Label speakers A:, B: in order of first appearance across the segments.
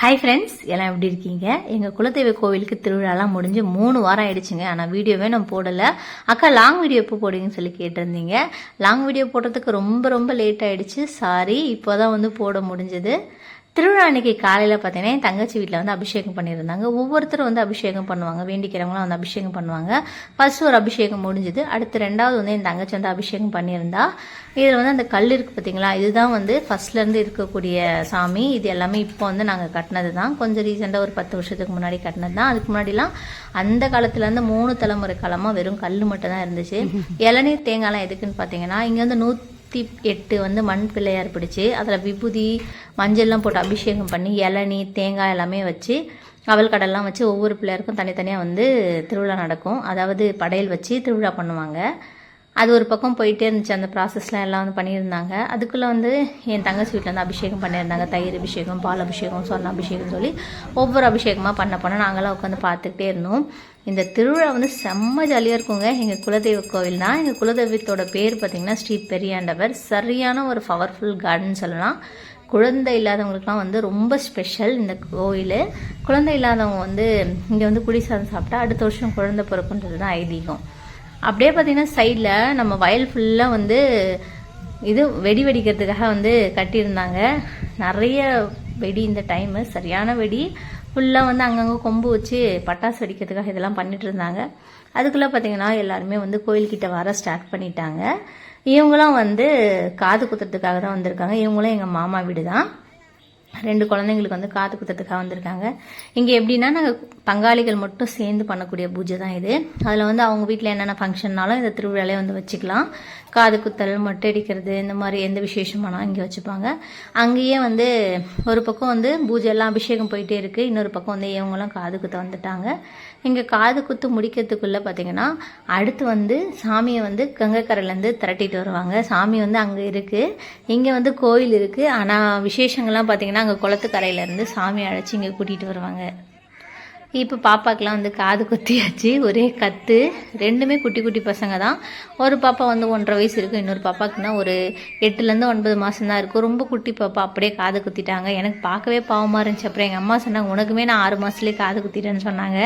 A: Hi friends எல்லாம் எப்படி இருக்கீங்க? எங்கள் குலதெய்வ கோவிலுக்கு திருவிழாலாம் முடிஞ்சு மூணு வாரம் ஆயிடுச்சுங்க. ஆனால் வீடியோவே நான் போடலை. அக்கா லாங் வீடியோ எப்போ போடுவீங்கன்னு சொல்லி கேட்டிருந்தீங்க. லாங் வீடியோ போடுறதுக்கு ரொம்ப ரொம்ப லேட் ஆயிடுச்சு. சாரி இப்போ தான் வந்து போட முடிஞ்சது. திருவிழா அன்னைக்கு காலையில் பார்த்தீங்கன்னா என் தங்கச்சி வீட்டில் வந்து அபிஷேகம் பண்ணியிருந்தாங்க. ஒவ்வொருத்தரும் வந்து அபிஷேகம் பண்ணுவாங்க. வேண்டிக்கிறவங்களாம் வந்து அபிஷேகம் பண்ணுவாங்க. ஃபர்ஸ்ட் ஒரு அபிஷேகம் முடிஞ்சுது. அடுத்து ரெண்டாவது வந்து என் தங்கச்சி வந்து அபிஷேகம் பண்ணியிருந்தா. இதில் வந்து அந்த கல் இருக்குது பார்த்தீங்களா இதுதான் வந்து ஃபர்ஸ்ட்லேருந்து இருக்கக்கூடிய சாமி. இது எல்லாமே இப்போ வந்து நாங்கள் கட்டினது தான் கொஞ்சம் ரீசெண்டாக ஒரு பத்து வருஷத்துக்கு முன்னாடி கட்டினது தான் அதுக்கு முன்னாடிலாம் அந்த காலத்துலேருந்து மூணு தலைமுறை காலமாக வெறும் கல் மட்டும் தான் இருந்துச்சு. இளநீர் தேங்காய்லாம் எதுக்குன்னு பார்த்தீங்கன்னா இங்கே வந்து நூற்றி எட்டு வந்து மண் பிள்ளையார் பிடிச்சி அதில் விபூதி மஞ்சள்லாம் போட்டு அபிஷேகம் பண்ணி இளநீ தேங்காய் எல்லாமே வச்சு அவல் கடல்லாம் வச்சு ஒவ்வொரு பிள்ளையாருக்கும் தனித்தனியாக வந்து திருவிழா நடக்கும். அதாவது படையல் வச்சு திருவிழா பண்ணுவாங்க. அது ஒரு பக்கம் போயிட்டே இருந்துச்சு. அந்த ப்ராசஸ்லாம் எல்லாம் வந்து பண்ணியிருந்தாங்க. அதுக்குள்ளே வந்து என் தங்கச்சி வீட்டில் வந்து அபிஷேகம் பண்ணியிருந்தாங்க. தயிர் அபிஷேகம் பால் அபிஷேகம் சொன்ன அபிஷேகம் சொல்லி ஒவ்வொரு அபிஷேகமாக பண்ண பண்ண நாங்களாம் உட்காந்து பார்த்துக்கிட்டே இருந்தோம். இந்த திருவிழா வந்து செம்ம ஜாலியாக இருக்குங்க. எங்கள் குலதெய்வ கோவில் தான் எங்கள் குலதெய்வத்தோட பேர் பார்த்திங்கன்னா ஸ்ரீ பெரியாண்டவர். சரியான ஒரு பவர்ஃபுல் கார்டன் சொல்லலாம். குழந்தை இல்லாதவங்களுக்குலாம் வந்து ரொம்ப ஸ்பெஷல் இந்த கோயில் குழந்தை இல்லாதவங்க வந்து இங்கே வந்து குடி சாதம் சாப்பிட்டா அடுத்த வருஷம் குழந்தை பிறக்குன்றது தான் ஐதீகம். அப்படியே பார்த்தீங்கன்னா சைடில் நம்ம வயல் ஃபுல்லாக வந்து இது வெடி வெடிக்கிறதுக்காக வந்து கட்டியிருந்தாங்க. நிறைய வெடி இந்த டைமு சரியான வெடி. ஃபுல்லாக வந்து அங்கங்கே கொம்பு வச்சு பட்டாசு வெடிக்கிறதுக்காக இதெல்லாம் பண்ணிட்டு இருந்தாங்க. அதுக்குள்ளே பார்த்தீங்கன்னா எல்லாருமே வந்து கோயில்கிட்ட வர ஸ்டார்ட் பண்ணிட்டாங்க. இவங்களாம் வந்து காது குத்துறதுக்காக தான் வந்திருக்காங்க. இவங்களும் எங்கள் மாமா வீடு தான் ரெண்டு குழந்தைங்களுக்கு வந்து காது குத்துறதுக்காக வந்திருக்காங்க. இங்கே எப்படின்னா நாங்கள் பங்காளிகள் மட்டும் சேர்ந்து பண்ணக்கூடிய பூஜை தான் இது. அதில் வந்து அவங்க வீட்டில் என்னென்ன ஃபங்க்ஷன்னாலும் இந்த திருவிழாலே வந்து வச்சுக்கலாம். காது குத்தல் மொட்டை அடிக்கிறது இந்த மாதிரி எந்த விசேஷமானாலும் இங்கே வச்சுப்பாங்க. அங்கேயே வந்து ஒரு பக்கம் வந்து பூஜை எல்லாம் அபிஷேகம் போயிட்டே இருக்குது இன்னொரு பக்கம் வந்து இவங்கெல்லாம் காது குத்த வந்துட்டாங்க. இங்கே காது குத்து முடிக்கிறதுக்குள்ளே பார்த்தீங்கன்னா அடுத்து வந்து சாமியை வந்து கங்கைக்கரையிலேருந்து திரட்டிட்டு வருவாங்க. சாமி வந்து அங்கே இருக்குது இங்கே வந்து கோயில் இருக்குது ஆனால் விசேஷங்கள்லாம் பார்த்தீங்கன்னா அங்கே குளத்துக்கரையிலேருந்து சாமி அழைச்சி இங்கே கூட்டிகிட்டு வருவாங்க. இப்போ பாப்பாக்கெலாம் வந்து காது குத்தியாச்சு ஒரே கத்து. ரெண்டுமே குட்டி குட்டி பசங்க தான். ஒரு பாப்பா வந்து ஒன்றரை வயசு இருக்கும் இன்னொரு பாப்பாக்குன்னா ஒரு எட்டுலேருந்து ஒன்பது மாதம் தான் இருக்கும். ரொம்ப குட்டி பாப்பா அப்படியே காது குத்திட்டாங்க. எனக்கு பார்க்கவே பாவமாக இருந்துச்சு. அப்புறம் எங்கள் அம்மா சொன்னாங்க உனக்குமே நான் ஆறு மாதத்துலேயே காது குத்திட்டேன்னு சொன்னாங்க.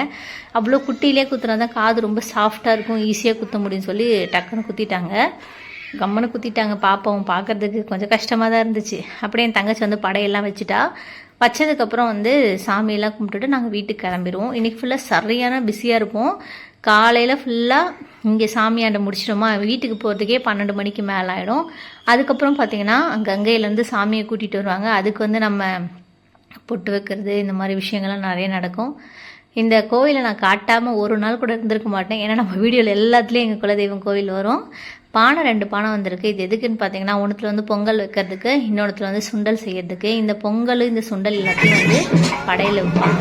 A: அவ்வளோ குட்டியிலே குத்துனா தான் காது ரொம்ப சாஃப்டாக இருக்கும் ஈஸியாக குத்த முடியும்னு சொல்லி டக்குன்னு குத்திட்டாங்க. கம்மனு குத்திட்டாங்க பாப்பாவும். பார்க்கறதுக்கு கொஞ்சம் கஷ்டமாக தான் இருந்துச்சு. அப்படியே என் தங்கச்சி வந்து படையெல்லாம் வச்சுட்டா. வச்சதுக்கப்புறம் வந்து சாமியெல்லாம் கும்பிட்டுட்டு நாங்கள் வீட்டுக்கு கிளம்பிடுவோம் இன்றைக்கி ஃபுல்லாக சரியான பிஸியாக இருப்போம். காலையில் ஃபுல்லாக இங்கே சாமியாண்ட முடிச்சிட்டோமா? வீட்டுக்கு போகிறதுக்கே பன்னெண்டு மணிக்கு மேலே ஆகிடும் அதுக்கப்புறம் பார்த்திங்கன்னா கங்கையிலேருந்து சாமியை கூட்டிகிட்டு வருவாங்க. அதுக்கு வந்து நம்ம பொட்டு வைக்கிறது இந்த மாதிரி விஷயங்கள்லாம் நிறைய நடக்கும். இந்த கோவிலை நான் காட்டாமல் ஒரு நாள் கூட இருந்திருக்க மாட்டேன். ஏன்னா நம்ம வீடியோவில் எல்லாத்துலேயும் எங்கள் குலதெய்வம் கோவில் வரும். பானை ரெண்டு பானை வந்திருக்கு. இது எதுக்குன்னு பார்த்தீங்கன்னா ஒன்றுத்தில் வந்து பொங்கல் வைக்கிறதுக்கு இன்னொன்றுத்தில் வந்து சுண்டல் செய்யறதுக்கு. இந்த பொங்கல் இந்த சுண்டல் எல்லாத்தையும் வந்து படையில் வைப்பாங்க.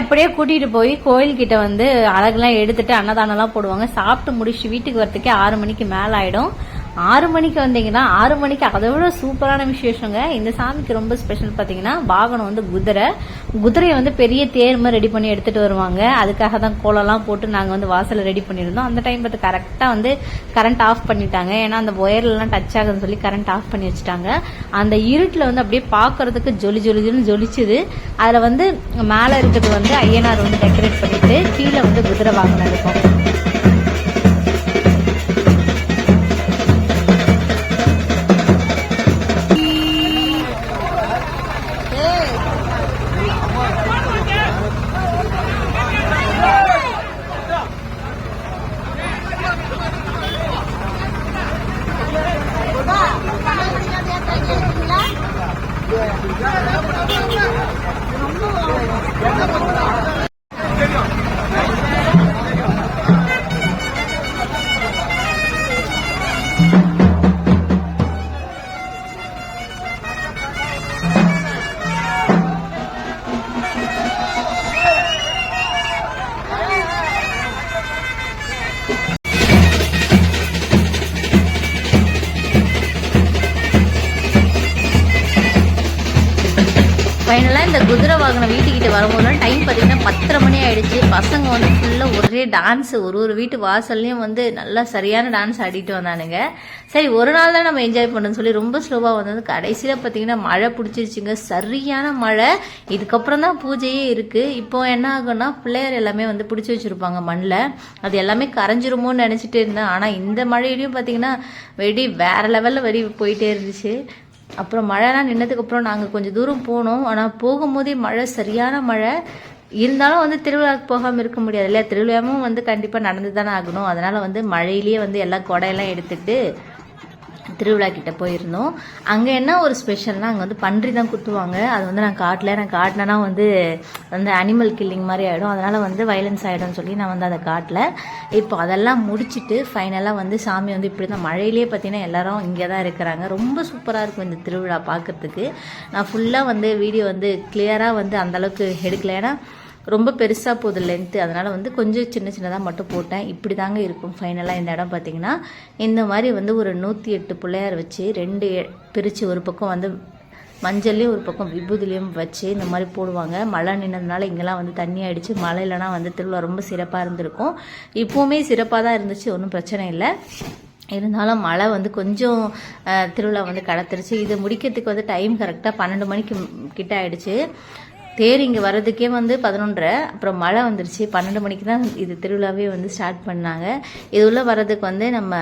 A: அப்படியே கூட்டிட்டு போய் கோயில்கிட்ட வந்து அழகுலாம் எடுத்துட்டு அன்னதானம்லாம் போடுவாங்க. சாப்பிட்டு முடிச்சு வீட்டுக்கு வரத்துக்கே ஆறு மணிக்கு மேல ஆயிடும் ஆறு மணிக்கு வந்தீங்கன்னா ஆறு மணிக்கு அதை விட சூப்பரான விசேஷங்க. இந்த சாமிக்கு ரொம்ப ஸ்பெஷல் பார்த்தீங்கன்னா வாகனம் வந்து குதிரை. குதிரையை வந்து பெரிய தேர் மாதிரி ரெடி பண்ணி எடுத்துட்டு வருவாங்க. அதுக்காக தான் கோலம்லாம் போட்டு நாங்கள் வந்து வாசல்ல ரெடி பண்ணியிருந்தோம். அந்த டைம் பார்த்து கரெக்டாக வந்து கரண்ட் ஆஃப் பண்ணிட்டாங்க. ஏன்னா அந்த ஒயர்லாம் டச் ஆகுதுன்னு சொல்லி கரண்ட் ஆஃப் பண்ணி வச்சுட்டாங்க. அந்த இருட்டில் வந்து அப்படியே பார்க்கறதுக்கு ஜொலி ஜொலி ஜொலின்னு ஜொலிச்சுது. அதில் வந்து மேலே இருக்கிறது வந்து ஐயனார் வந்து டெக்கரேட் பண்ணிட்டு கீழே வந்து குதிரை வாகனம் இருக்கும். பார்த்தீங்கன்னா பத்தரை மணி ஆயிடுச்சு. பசங்க வந்து ஃபுல்லாக ஒரே டான்ஸ் ஒரு ஒரு வீட்டு வாசல்லையும் வந்து நல்லா சரியான டான்ஸ் ஆடிட்டு வந்தானுங்க. சரி ஒரு நாள் தான் நம்ம என்ஜாய் பண்ணணும்னு சொல்லி ரொம்ப ஸ்லோவாக வந்தது. கடைசியில் பார்த்தீங்கன்னா மழை பிடிச்சிருச்சுங்க. சரியான மழை. இதுக்கப்புறம் தான் பூஜையே இருக்குது இப்போ என்ன ஆகும்னா பிள்ளையர் எல்லாமே வந்து பிடிச்சி வச்சுருப்பாங்க மண்ணில் அது எல்லாமே கரைஞ்சிருமோன்னு நினச்சிட்டு இருந்தேன். ஆனால் இந்த மழையிலையும் பார்த்தீங்கன்னா வெடி வேற லெவலில் வெடி போயிட்டே இருந்துச்சு. அப்புறம் மழைலாம் நின்னதுக்கப்புறம் நாங்கள் கொஞ்சம் தூரம் போனோம். ஆனால் போகும்போதே மழை சரியான மழை. இருந்தாலும் வந்து திருவிழாவுக்கு போகாமல் இருக்க முடியாது இல்லையா? திருவிழாவும் வந்து கண்டிப்பாக நடந்து தானே ஆகணும். அதனால் வந்து மழையிலேயே வந்து எல்லா கொடையெல்லாம் எடுத்துட்டு திருவிழா கிட்ட போயிருந்தோம். அங்கே என்ன ஒரு ஸ்பெஷல்னா அங்கே வந்து பன்றி தான் குத்துவாங்க. அது வந்து நான் காட்டல. நான் காட்டினேன்னா வந்து அந்த அனிமல் கில்லிங் மாதிரி ஆகிடும் அதனால் வந்து வைலன்ஸ் ஆகிடும்னு சொல்லி நான் வந்து அதை காட்டல. இப்போ அதெல்லாம் முடிச்சுட்டு ஃபைனலாக வந்து சாமி வந்து இப்படி தான் மழையிலே பார்த்தீங்கன்னா எல்லாரும் இங்கே தான் இருக்கிறாங்க. ரொம்ப சூப்பராக இருக்கும் இந்த திருவிழா பார்க்கறதுக்கு. நான் ஃபுல்லாக வந்து வீடியோ வந்து கிளியராக வந்து அந்தளவுக்கு எடுக்கல. ஏன்னா ரொம்ப பெருசாக போகுது லென்த்து அதனால் வந்து கொஞ்சம் சின்ன சின்னதாக மட்டும் போட்டேன். இப்படி தாங்க இருக்கும் ஃபைனலாக இந்த இடம் பார்த்தீங்கன்னா இந்த மாதிரி வந்து ஒரு நூற்றி எட்டு பிள்ளையார் வச்சு ரெண்டு பிரித்து ஒரு பக்கம் வந்து மஞ்சள்லேயும் ஒரு பக்கம் விபூதிலையும் வச்சு இந்த மாதிரி போடுவாங்க. மழை நின்னதுனால இங்கெல்லாம் வந்து தண்ணி ஆகிடுச்சு மழை இல்லைனா வந்து திருவிழா ரொம்ப சிறப்பாக இருந்திருக்கும். இப்போவுமே சிறப்பாக தான் இருந்துச்சு ஒன்றும் பிரச்சனை இல்லை. இருந்தாலும் மழை வந்து கொஞ்சம் திருவிழா வந்து கடத்துருச்சு இதை முடிக்கிறதுக்கு வந்து டைம் கரெக்டாக பன்னெண்டு மணிக்கு கிட்ட ஆயிடுச்சு. தேர் இங்கே வர்றதுக்கே வந்து பதினொன்றரை அப்புறம் மழை வந்துருச்சு. பன்னெண்டு மணிக்கு தான் இது திருவிழாவே வந்து ஸ்டார்ட் பண்ணாங்க. இது உள்ள வர்றதுக்கு வந்து நம்ம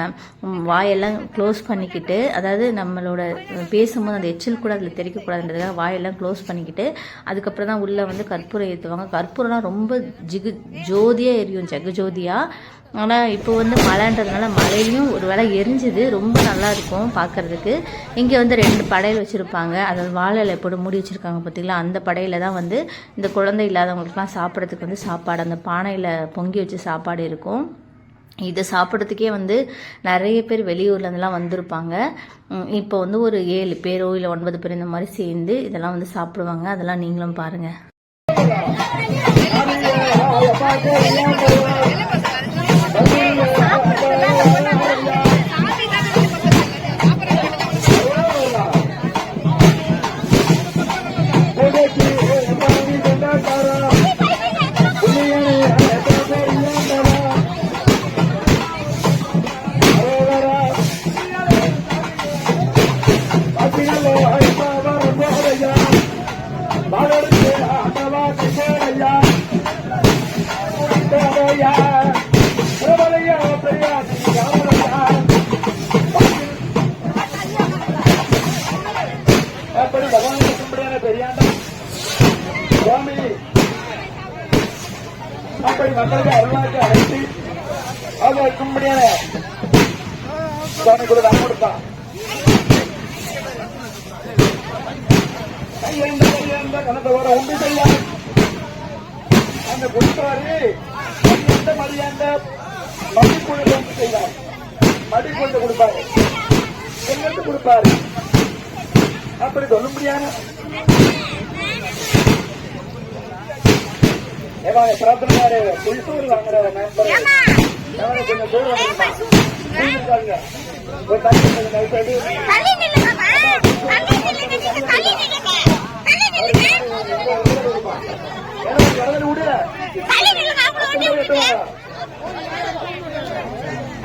A: வாயெல்லாம் க்ளோஸ் பண்ணிக்கிட்டு அதாவது நம்மளோட பேசும்போது அந்த எச்சில் கூட அதில் தெரிக்கக்கூடாதுன்றதுக்காக வாயெல்லாம் க்ளோஸ் பண்ணிக்கிட்டு அதுக்கப்புறம் தான் உள்ளே வந்து கற்பூரம் ஏற்றுவாங்க கற்பூரம்லாம் ரொம்ப ஜிகு ஜோதியாக எரியும் ஜெகஜோதியாக ஆனால் இப்போ வந்து மழைன்றதுனால மழையிலையும் ஒரு வேளை எரிஞ்சுது. ரொம்ப நல்லா இருக்கும் பார்க்கறதுக்கு இங்கே வந்து ரெண்டு படையல் வச்சுருப்பாங்க. அதாவது வாழை இலை போட்டு மூடி வச்சுருக்காங்க பார்த்தீங்களா அந்த படையில் தான் வந்து இந்த குழந்தை இல்லாதவங்களுக்குலாம் சாப்பிட்றதுக்கு வந்து சாப்பாடு அந்த பானையில் பொங்கி வச்சு சாப்பாடு இருக்கும். இதை சாப்பிட்றதுக்கே வந்து நிறைய பேர் வெளியூர்லேருந்துலாம் வந்திருப்பாங்க. இப்போ வந்து ஒரு ஏழு பேரோ இல்லை ஒன்பது பேர் இந்த மாதிரி சேர்ந்து இதெல்லாம் வந்து சாப்பிடுவாங்க. அதெல்லாம் நீங்களும் பாருங்கள்
B: கணத்தோட உண்டு செய்ய அந்த குடிப்பாரு எந்த மதியாந்த மடிக்குழு உண்டு செய்தார் மடிக்குழு கொடுப்பாரு கையெழுத்து கொடுப்பாரு அப்படி சொல்ல முடியாது ஏவாங்க பிரார்த்தனை மாதிரி புளிசோறு வாங்குற நண்பர் எவனை கொஞ்சம் தூரம் வந்துருமா? ஒரு தண்ணி கொஞ்சம் night ஆடி.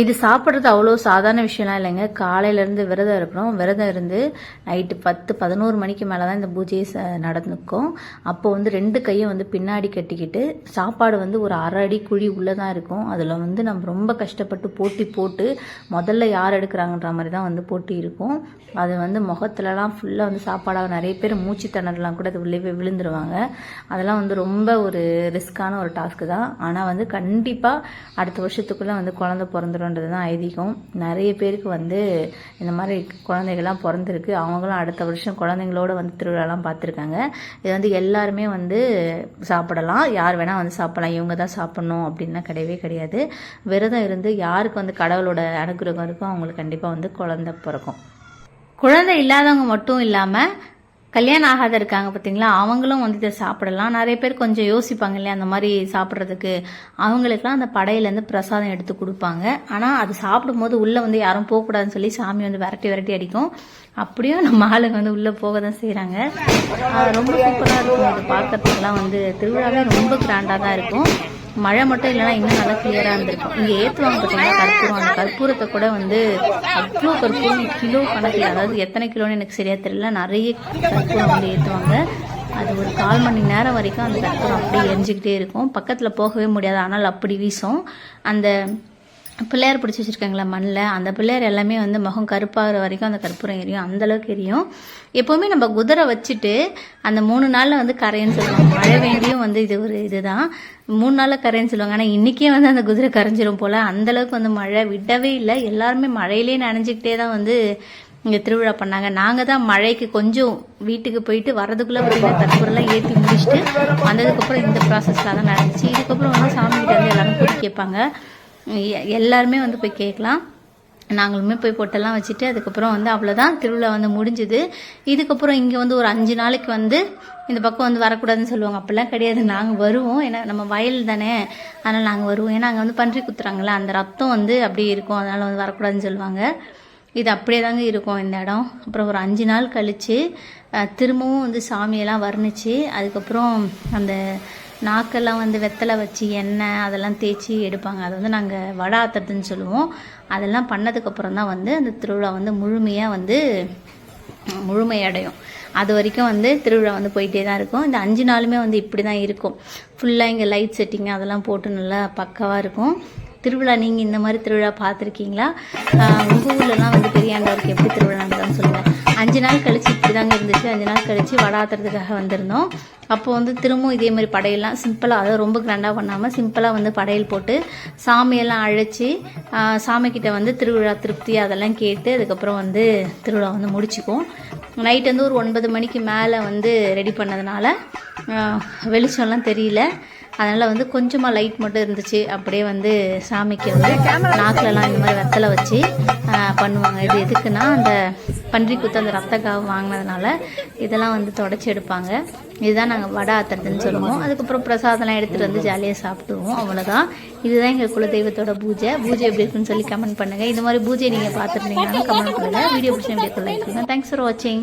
A: இது சாப்பிட்றது அவ்வளோ சாதாரண விஷயம்லாம் இல்லைங்க. காலையிலேருந்து விரதம் இருக்கிறோம் விரதம் இருந்து நைட்டு பத்து பதினோரு மணிக்கு மேலே தான் இந்த பூஜையை நடந்துக்கும். அப்போ வந்து ரெண்டு கையும் வந்து பின்னாடி கட்டிக்கிட்டு சாப்பாடு வந்து ஒரு அரை அடி குழி உள்ளே தான் இருக்கும். அதில் வந்து நம்ம ரொம்ப கஷ்டப்பட்டு போட்டி போட்டு முதல்ல யார் எடுக்கிறாங்கன்ற மாதிரி தான் வந்து போட்டி இருக்கும். அது வந்து முகத்துலலாம் ஃபுல்லாக வந்து சாப்பாடாக நிறைய பேர் மூச்சு திணறலாம் கூட அது உள்ளே போய் விழுந்துருவாங்க. அதெல்லாம் வந்து ரொம்ப ஒரு ரிஸ்க்கான ஒரு டாஸ்க்கு தான். ஆனால் வந்து கண்டிப்பாக அடுத்த வருஷத்துக்குள்ளே வந்து குழந்தை பிறந்துருன்றது தான் ஐதீகம். நிறைய பேருக்கு வந்து இந்த மாதிரி குழந்தைகள்லாம் பிறந்திருக்கு. அவங்களும் அடுத்த வருஷம் குழந்தைங்களோட வந்து திருவிழாலாம் பார்த்துருக்காங்க. இது வந்து எல்லாருமே வந்து சாப்பிடலாம். யார் வேணால் வந்து சாப்பிடலாம். இவங்க தான் சாப்பிட்ணும் அப்படின்லாம் கிடையவே கிடையாது. விரதம் இருந்து யாருக்கு வந்து கடவுளோட அனுகிரகம் இருக்கோ அவங்களுக்கு கண்டிப்பாக வந்து குழந்தை பிறக்கும். குழந்தை இல்லாதவங்க மட்டும் இல்லாமல் கல்யாணம் ஆகாத இருக்காங்க பார்த்தீங்களா அவங்களும் வந்து இதை சாப்பிடலாம். நிறைய பேர் கொஞ்சம் யோசிப்பாங்க இல்லையா அந்த மாதிரி சாப்பிட்றதுக்கு. அவங்களுக்குலாம் அந்த படையிலேருந்து பிரசாதம் எடுத்து கொடுப்பாங்க. ஆனால் அது சாப்பிடும்போது உள்ளே வந்து யாரும் போகக்கூடாதுன்னு சொல்லி சாமி வந்து விரட்டி விரட்டி அடிக்கும். அப்படியும் நம்ம ஆளுங்க வந்து உள்ளே போக தான் செய்கிறாங்க ரொம்ப சூப்பராக இருக்கும். அது பார்க்குறதுக்கெல்லாம் வந்து திருவிழாவே ரொம்ப கிராண்டாக தான் இருக்கும். மழை மட்டும் இல்லைன்னா இன்னும் நல்லா கிளியராக இருந்திருக்கும். இங்கே ஏற்றுவாங்க பார்த்தீங்கன்னா கற்பூரம். அந்த கற்பூரத்தை கூட வந்து அவ்வளோ கற்பூரம் கிலோ கணக்கில் அதாவது எத்தனை கிலோன்னு எனக்கு சரியா தெரியல. நிறைய கற்பூரம் வந்து ஏற்றுவாங்க அது ஒரு கால் மணி நேரம் வரைக்கும் அந்த கற்பூரம் அப்படியே எரிஞ்சுக்கிட்டே இருக்கும். பக்கத்தில் போகவே முடியாது. ஆனால் அப்படி வீசும். அந்த பிள்ளையார் பிடிச்சி வச்சுருக்காங்களா மண்ணில் அந்த பிள்ளையார் எல்லாமே வந்து முகம் கருப்பாகிற வரைக்கும் அந்த கற்பூரம் எரியும். அந்தளவுக்கு எரியும். எப்போவுமே நம்ம குதிரை வச்சுட்டு அந்த மூணு நாளில் வந்து கரைன்னு சொல்லுவாங்க. மழை வேண்டியும் வந்து இது ஒரு இதுதான். மூணு நாளில் கரைன்னு சொல்லுவாங்க. ஆனால் இன்றைக்கே வந்து அந்த குதிரை கரைஞ்சிரும் போல். அந்தளவுக்கு வந்து மழை விடவே இல்லை. எல்லாருமே மழையிலே நனைஞ்சிக்கிட்டே தான் வந்து இங்கே திருவிழா பண்ணாங்க. நாங்கள் தான் மழைக்கு கொஞ்சம் வீட்டுக்கு போயிட்டு வரதுக்குள்ளே பார்த்தீங்கன்னா கற்பூரெல்லாம் ஏற்றி முடிச்சுட்டு வந்ததுக்கப்புறம் இந்த ப்ராசஸ்லாம் தான் நடந்துச்சு. இதுக்கப்புறம் வந்து சாமி கிட்ட வந்து எல்லாரும் கூட்டி கேட்பாங்க எல்லாருமே வந்து போய் கேட்கலாம். நாங்களுமே போய் பொட்டெல்லாம் வச்சுட்டு அதுக்கப்புறம் வந்து அவ்வளோதான் திருவிழா வந்து முடிஞ்சுது. இதுக்கப்புறம் இங்கே வந்து ஒரு அஞ்சு நாளைக்கு வந்து இந்த பக்கம் வந்து வரக்கூடாதுன்னு சொல்லுவாங்க. அப்படிலாம் கிடையாது. நாங்கள் வருவோம். ஏன்னா நம்ம வயல் தானே. அதனால் நாங்கள் வருவோம். ஏன்னா அங்கே வந்து பன்றி குத்துறாங்களே அந்த ரத்தம் வந்து அப்படியே இருக்கும். அதனால் வந்து வரக்கூடாதுன்னு சொல்லுவாங்க. இது அப்படியே தாங்க இருக்கும் இந்த இடம். அப்புறம் ஒரு அஞ்சு நாள் கழித்து திரும்பவும் வந்து சாமியெல்லாம் வர்ணிச்சு அதுக்கப்புறம் அந்த நாக்கெல்லாம் வந்து வெத்தலை வச்சு எண்ணெய் அதெல்லாம் தேய்ச்சி எடுப்பாங்க. அது வந்து நாங்கள் வடை ஆத்துறதுன்னு சொல்லுவோம். அதெல்லாம் பண்ணதுக்கப்புறம் தான் வந்து அந்த திருவிழா வந்து முழுமையாக வந்து முழுமையடையும் அது வரைக்கும் வந்து திருவிழா வந்து போயிட்டே தான் இருக்கும். இந்த அஞ்சு நாளுமே வந்து இப்படி தான் இருக்கும். ஃபுல்லாக இங்கே லைட் செட்டிங் அதெல்லாம் போட்டு நல்லா பக்காவாக இருக்கும். திருவிழா நீங்கள் இந்த மாதிரி திருவிழா பார்த்துருக்கீங்களா? உங்கள் ஊர்லலாம் வந்து பெரியாண்டவருக்கு எப்படி திருவிழா நடந்தான்னு சொல்லுங்கள் அஞ்சு நாள் கழிச்சு இப்படி தாங்க இருந்துச்சு. அஞ்சு நாள் கழிச்சு வடாத்துறதுக்காக வந்திருந்தோம். அப்போ வந்து திரும்பவும் இதே மாதிரி படையெல்லாம் சிம்பிளாக அதாவது ரொம்ப கிராண்டாக பண்ணாமல் சிம்பிளாக வந்து படையல் போட்டு சாமியெல்லாம் அழைச்சி சாமிக்கிட்ட வந்து திருவிழா திருப்தி அதெல்லாம் கேட்டு அதுக்கப்புறம் வந்து திருவிழா வந்து முடிச்சுக்குவோம். நைட் வந்து ஒரு ஒன்பது மணிக்கு மேலே வந்து ரெடி பண்ணதுனால வெளிச்சம்லாம் தெரியல. அதனால் வந்து கொஞ்சமாக லைட் மட்டும் இருந்துச்சு. அப்படியே வந்து சாமிக்கு வந்து நாக்கிலலாம் இந்த மாதிரி வெத்தலை வச்சு பண்ணுவாங்க. இது எதுக்குன்னா அந்த பன்றி குத்து அந்த ரத்த காவு வாங்கினதுனால இதெல்லாம் வந்து தொடச்சி எடுப்பாங்க. இதுதான் நாங்கள் வடை ஆத்துறதுன்னு சொல்லுவோம். அதுக்கப்புறம் பிரசாதம்லாம் எடுத்துகிட்டு வந்து ஜாலியாக சாப்பிடுவோம். அவ்வளோதான் இதுதான் எங்கள் குலதெய்வத்தோட பூஜை. பூஜை எப்படி இருக்குன்னு சொல்லி கமெண்ட் பண்ணுங்கள் இது மாதிரி பூஜை நீங்கள் பார்த்துருந்தீங்கன்னா கமெண்ட் பண்ணுங்கள் வீடியோ பிடிச்சி எப்படி லைக் பண்ணுங்கள் தேங்க்ஸ் ஃபார் வாட்சிங்